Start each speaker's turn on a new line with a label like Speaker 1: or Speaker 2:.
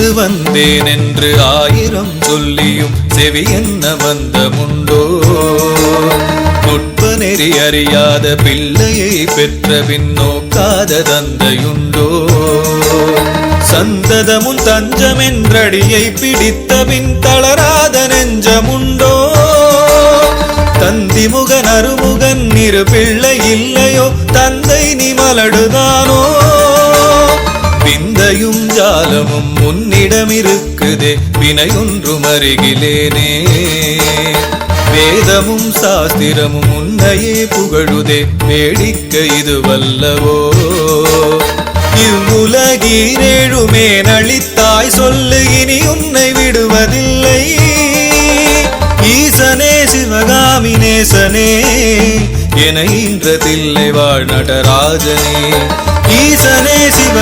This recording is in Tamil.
Speaker 1: இஃது வந்தேன் என்று ஆயிரம் சொல்லியும் செவி என்ன வந்த முண்டோ நுட்ப நெறி அறியாத பிள்ளையை பெற்ற பின் நோக்காத தந்தையுண்டோ? சந்ததமுன் தஞ்சமென்றடியை பிடித்த பின் தளராத நெஞ்சமுண்டோ? தந்தி முகன் அருமுகன் இரு பிள்ளை இல்லையோ? தந்தை நீ மலடுதானோ? விந்தையும் ஜாலமும் உன்னிடம் இருக்குதே வினையொன்றும் அருகிலேனே. வேதமும் சாஸ்திரமும் உன்னையே புகழுதே. வேடிக்கை இது வல்லவோ இவ்வுலகீரேழுமே நளித்தாய் சொல்லு இனி உன்னை விடுவதில்லை. ஈசனே சிவகாமி நேசனே என இன்றதில்லை வாழ் நடராஜனே. ஈசனே சிவ